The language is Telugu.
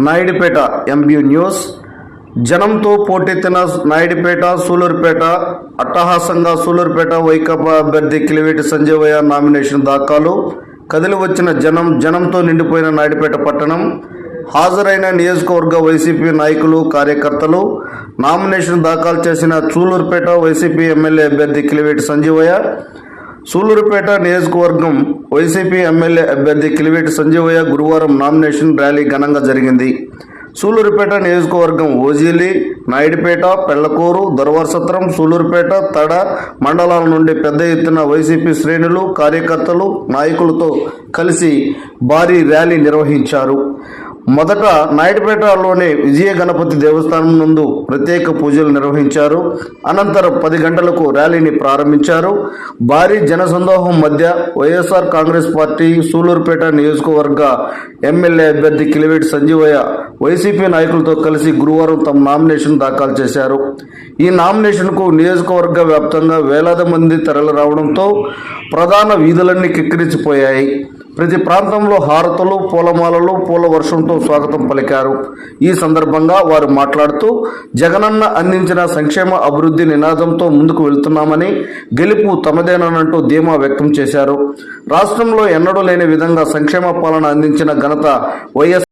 Naidupeta MB news. జనంతో పోటెత్తిన నాయుడుపేట సూలూరుపేట అట్టహాసంగా సూలూరుపేట వైకాపా అభ్యర్థి కిలివేటి సంజీవయ్య నామినేషన్ దాఖలు. కదిలి వచ్చిన జనం జనంతో నిండిపోయిన నాయుడుపేట పట్టణం. హాజరైన నియోజకవర్గ వైసీపీ నాయకులు కార్యకర్తలు. నామినేషన్ దాఖలు చేసిన సూలూరుపేట వైసీపీ ఎమ్మెల్యే అభ్యర్థి కిలివేటి సంజీవయ్య. సూలూరుపేట నియోజకవర్గం వైసీపీ ఎమ్మెల్యే అభ్యర్థి కిలివేటి సంజీవయ్య గురువారం నామినేషన్ ర్యాలీ ఘనంగా జరిగింది. సూలూరుపేట నియోజకవర్గం ఓజీలి నాయుడుపేట పెళ్ళకూరు దొరవరసత్రం సూలూరుపేట తడ మండలాల నుండి పెద్ద ఎత్తున వైసీపీ శ్రేణులు కార్యకర్తలు నాయకులతో కలిసి భారీ ర్యాలీ నిర్వహించారు. మొదట నాయుడుపేటలోని విజయ గణపతి దేవస్థానం నందు ప్రత్యేక పూజలు నిర్వహించారు. అనంతరం పది గంటలకు ర్యాలీని ప్రారంభించారు. భారీ జనసందోహం మధ్య వైఎస్ఆర్ కాంగ్రెస్ పార్టీ సూలూరుపేట నియోజకవర్గ ఎమ్మెల్యే అభ్యర్థి కిలివేటి సంజీవయ్య వైసీపీ నాయకులతో కలిసి గురువారం తమ నామినేషన్ దాఖలు చేశారు. ఈ నామినేషన్కు నియోజకవర్గ వ్యాప్తంగా వేలాది మంది తరలి రావడంతో ప్రధాన వీధులన్నీ కిక్కిరిసిపోయాయి. ప్రతి ప్రాంతంలో హారతులు పూలమాలలు పూల వర్షంతో స్వాగతం పలికారు. ఈ సందర్భంగా వారు మాట్లాడుతూ జగనన్న అందించిన సంక్షేమ అభివృద్ధి నినాదంతో ముందుకు వెళ్తున్నామని గెలుపు తమదేనంటూ ధీమా వ్యక్తం చేశారు. రాష్ట్రంలో ఎన్నడూ లేని విధంగా సంక్షేమ పాలన అందించిన ఘనత వైఎస్